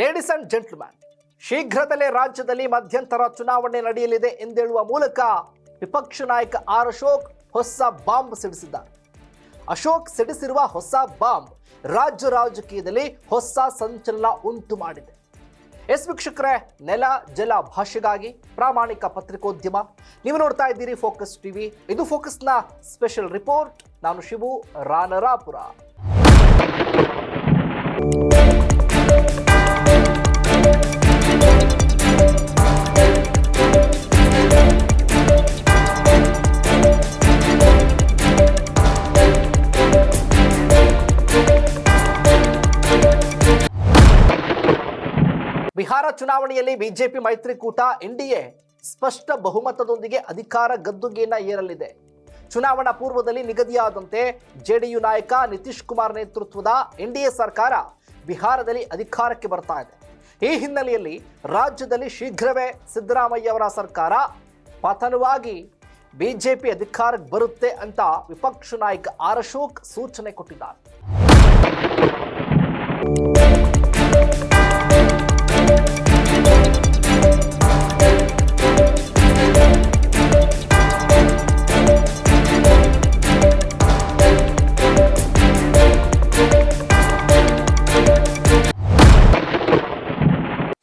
Ladies and gentleman ಶೀಘ್ರದಲ್ಲೇ ರಾಜ್ಯದಲ್ಲಿ ಮಧ್ಯಂತರ ಚುನಾವಣೆ ನಡೆಯಲಿದೆ ಎಂದೇಳುವ ಮೂಲಕ ವಿಪಕ್ಷ ನಾಯಕ ಆರ್ ಅಶೋಕ್ ಹೊಸ ಬಾಂಬ್ ಸಿಡಿಸಿದ್ದಾರೆ. ಅಶೋಕ್ ಸಿಡಿಸಿರುವ ಹೊಸ ಬಾಂಬ್ ರಾಜ್ಯ ರಾಜಕೀಯದಲ್ಲಿ ಹೊಸ ಸಂಚಲನ ಉಂಟು ಮಾಡಿದೆ. ಎಸ್ ವೀಕ್ಷಕರೇ, ನೆಲ, ಜಲ ಭಾಷೆಗಾಗಿ ಪ್ರಾಮಾಣಿಕ ಪತ್ರಿಕೋದ್ಯಮ. ನೀವು ನೋಡ್ತಾ ಇದ್ದೀರಿ ಫೋಕಸ್ ಟಿವಿ ಇದು ಫೋಕಸ್ನ ಸ್ಪೆಷಲ್ ರಿಪೋರ್ಟ್ ನಾನು ಶಿವು ರಾನರಾಪುರ. ಬಿಹಾರ ಚುನಾವಣೆಯಲ್ಲಿ ಬಿಜೆಪಿ ಮೈತ್ರಿಕೂಟ, ಎನ್ಡಿಎ ಸ್ಪಷ್ಟ ಬಹುಮತದೊಂದಿಗೆ ಅಧಿಕಾರ ಗದ್ದುಗೆಯನ್ನ ಏರಲಿದೆ. ಚುನಾವಣಾ ಪೂರ್ವದಲ್ಲಿ ನಿಗದಿಯಾದಂತೆ ಜೆಡಿಯು ನಾಯಕ ನಿತೀಶ್ ಕುಮಾರ್ ನೇತೃತ್ವದ ಎನ್ಡಿಎ ಸರ್ಕಾರ ಬಿಹಾರದಲ್ಲಿ ಅಧಿಕಾರಕ್ಕೆ ಬರ್ತಾ ಇದೆ. ಈ ಹಿನ್ನೆಲೆಯಲ್ಲಿ ರಾಜ್ಯದಲ್ಲಿ ಶೀಘ್ರವೇ ಸಿದ್ದರಾಮಯ್ಯ ಅವರ ಸರ್ಕಾರ ಪತನವಾಗಿ ಬಿಜೆಪಿ ಅಧಿಕಾರಕ್ಕೆ ಬರುತ್ತೆ ಅಂತ ವಿಪಕ್ಷ ನಾಯಕ ಆರ್ ಸೂಚನೆ ಕೊಟ್ಟಿದ್ದಾರೆ.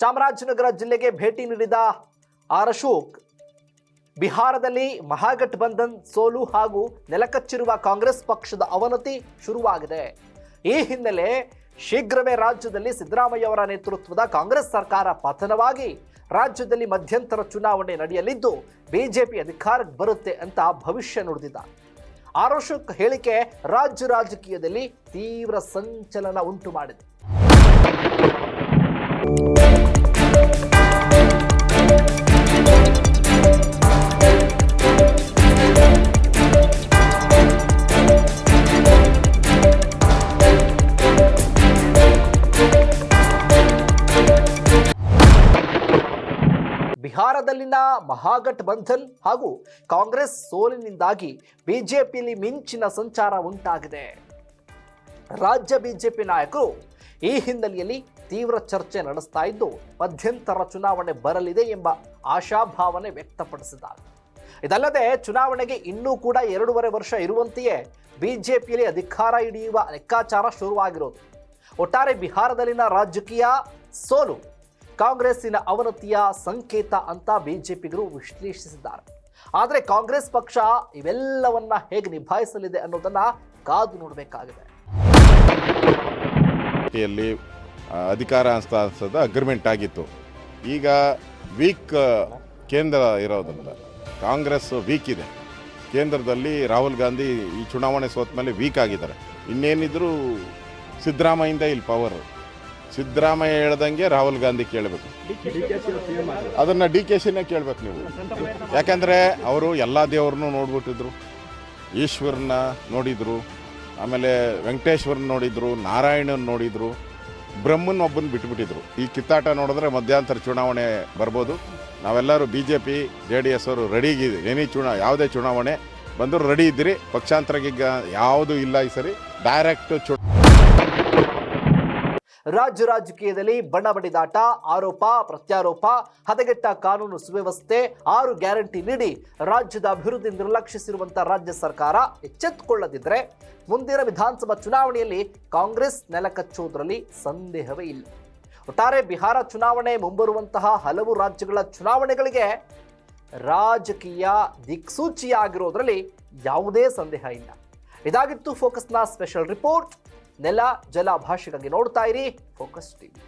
ಚಾಮರಾಜನಗರ ಜಿಲ್ಲೆಗೆ ಭೇಟಿ ನೀಡಿದ ಆರ್ ಅಶೋಕ್ ಬಿಹಾರದಲ್ಲಿ ಮಹಾಗಠಬಂಧನ್ ಸೋಲು ಹಾಗೂ ನೆಲಕಚ್ಚಿರುವ ಕಾಂಗ್ರೆಸ್ ಪಕ್ಷದ ಅವನತಿ ಶುರುವಾಗಿದೆ. ಈ ಹಿನ್ನೆಲೆ ಶೀಘ್ರವೇ ರಾಜ್ಯದಲ್ಲಿ ಸಿದ್ದರಾಮಯ್ಯ ಅವರ ನೇತೃತ್ವದ ಕಾಂಗ್ರೆಸ್ ಸರ್ಕಾರ ಪತನವಾಗಿ ರಾಜ್ಯದಲ್ಲಿ ಮಧ್ಯಂತರ ಚುನಾವಣೆ ನಡೆಯಲಿದ್ದು, ಬಿಜೆಪಿ ಅಧಿಕಾರಕ್ಕೆ ಬರುತ್ತೆ ಅಂತ ಭವಿಷ್ಯ ನುಡಿದಿದ್ದ ಆರೋಶಕ್ ಹೇಳಿಕೆ ರಾಜ್ಯ ರಾಜಕೀಯದಲ್ಲಿ ತೀವ್ರ ಸಂಚಲನ ಉಂಟು ಮಾಡಿದೆ. ಬಿಹಾರದಲ್ಲಿನ ಮಹಾಗಠಬಂಧನ್ ಹಾಗೂ ಕಾಂಗ್ರೆಸ್ ಸೋಲಿನಿಂದಾಗಿ ಬಿಜೆಪಿಯಲ್ಲಿ ಮಿಂಚಿನ ಸಂಚಾರ ಉಂಟಾಗಿದೆ. ರಾಜ್ಯ ಬಿಜೆಪಿ ನಾಯಕರು ಈ ಹಿನ್ನೆಲೆಯಲ್ಲಿ ತೀವ್ರ ಚರ್ಚೆ ನಡೆಸ್ತಾ ಇದ್ದು, ಮಧ್ಯಂತರ ಚುನಾವಣೆ ಬರಲಿದೆ ಎಂಬ ಆಶಾಭಾವನೆ ವ್ಯಕ್ತಪಡಿಸಿದ್ದಾರೆ. ಇದಲ್ಲದೆ, ಚುನಾವಣೆಗೆ ಇನ್ನೂ ಕೂಡ ಎರಡೂವರೆ ವರ್ಷ ಇರುವಂತೆಯೇ ಬಿಜೆಪಿಯಲ್ಲಿ ಅಧಿಕಾರ ಹಿಡಿಯುವ ಲೆಕ್ಕಾಚಾರ ಶುರುವಾಗಿರೋದು. ಒಟ್ಟಾರೆ ಬಿಹಾರದಲ್ಲಿನ ರಾಜಕೀಯ ಸೋಲು ಕಾಂಗ್ರೆಸ್ಸಿನ ಅವನತಿಯ ಸಂಕೇತ ಅಂತ ಬಿಜೆಪಿಗರು ವಿಶ್ಲೇಷಿಸಿದ್ದಾರೆ. ಆದರೆ ಕಾಂಗ್ರೆಸ್ ಪಕ್ಷ ಇವೆಲ್ಲವನ್ನ ಹೇಗೆ ನಿಭಾಯಿಸಲಿದೆ ಅನ್ನೋದನ್ನ ಕಾದು ನೋಡಬೇಕಾಗಿದೆ. ಅಧಿಕಾರ ಹಸ್ತಾಂತರದ ಅಗ್ರಿಮೆಂಟ್ ಆಗಿತ್ತು. ಈಗ ವೀಕ್ ಕೇಂದ್ರ ಇರೋದ್ರಿಂದ ಕಾಂಗ್ರೆಸ್ ವೀಕ್ ಇದೆ. ಕೇಂದ್ರದಲ್ಲಿ ರಾಹುಲ್ ಗಾಂಧಿ ಈ ಚುನಾವಣೆ ಸೋತ ಮೇಲೆ ವೀಕ್ ಆಗಿದ್ದಾರೆ. ಇನ್ನೇನಿದ್ರು ಸಿದ್ದರಾಮಯ್ಯಿಂದ ಇಲ್ಲಿ ಪವರ್ ಸಿದ್ದರಾಮಯ್ಯ ಹೇಳ್ದಂಗೆ ರಾಹುಲ್ ಗಾಂಧಿ ಕೇಳಬೇಕು. ಅದನ್ನು ಡಿ ಕೆ ಸಿನೇ ಕೇಳಬೇಕು ನೀವು. ಯಾಕಂದರೆ ಅವರು ಎಲ್ಲ ದೇವ್ರನ್ನೂ ನೋಡ್ಬಿಟ್ಟಿದ್ರು. ಈಶ್ವರನ ನೋಡಿದರು. ಆಮೇಲೆ ವೆಂಕಟೇಶ್ವರನ ನೋಡಿದರು, ನಾರಾಯಣನ ನೋಡಿದರು, ಬ್ರಹ್ಮನ್ ಒಬ್ಬನ ಬಿಟ್ಬಿಟ್ಟಿದ್ರು. ಈ ಕಿತ್ತಾಟ ನೋಡಿದ್ರೆ ಮಧ್ಯಂತರ ಚುನಾವಣೆ ಬರ್ಬೋದು. ನಾವೆಲ್ಲರೂ B J P J D S ಅವರು ರೆಡಿಗಿದ್ದೀವಿ ಎನಿ ಚುನಾ, ಯಾವುದೇ ಚುನಾವಣೆ ಬಂದರೂ ರೆಡಿ ಇದ್ದೀರಿ. ಪಕ್ಷಾಂತರಗೀಗ ಯಾವುದೂ ಇಲ್ಲ ಈ ಸರಿ. ಡೈರೆಕ್ಟ್ ಚು ರಾಜ್ಯ ರಾಜಕೀಯದಲ್ಲಿ ಬಣ್ಣ ಬಡಿದಾಟ ಆರೋಪ, ಪ್ರತ್ಯಾರೋಪ, ಹದಗೆಟ್ಟ ಕಾನೂನು ಸುವ್ಯವಸ್ಥೆ, ಆರು ಗ್ಯಾರಂಟಿ ನೀಡಿ ರಾಜ್ಯದ ಅಭಿವೃದ್ಧಿ ನಿರ್ಲಕ್ಷಿಸಿರುವಂತಹ ರಾಜ್ಯ ಸರ್ಕಾರ ಎಚ್ಚೆತ್ತುಕೊಳ್ಳದಿದ್ದರೆ ಮುಂದಿನ ವಿಧಾನಸಭಾ ಚುನಾವಣೆಯಲ್ಲಿ ಕಾಂಗ್ರೆಸ್ ನೆಲಕಚ್ಚುವುದರಲ್ಲಿ ಸಂದೇಹವೇ ಇಲ್ಲ. ಒಟ್ಟಾರೆ ಬಿಹಾರ ಚುನಾವಣೆ ಮುಂಬರುವಂತಹ ಹಲವು ರಾಜ್ಯಗಳ ಚುನಾವಣೆಗಳಿಗೆ ರಾಜಕೀಯ ದಿಕ್ಸೂಚಿಯಾಗಿರೋದರಲ್ಲಿ ಯಾವುದೇ ಸಂದೇಹ ಇಲ್ಲ. ಇದಾಗಿತ್ತು ಫೋಕಸ್ನ ಸ್ಪೆಷಲ್ ರಿಪೋರ್ಟ್ ನೆಲ ಜಲ ಭಾಷೆಗಾಗಿ ನೋಡ್ತಾ ಇರಿ ಫೋಕಸ್ ಟಿವಿ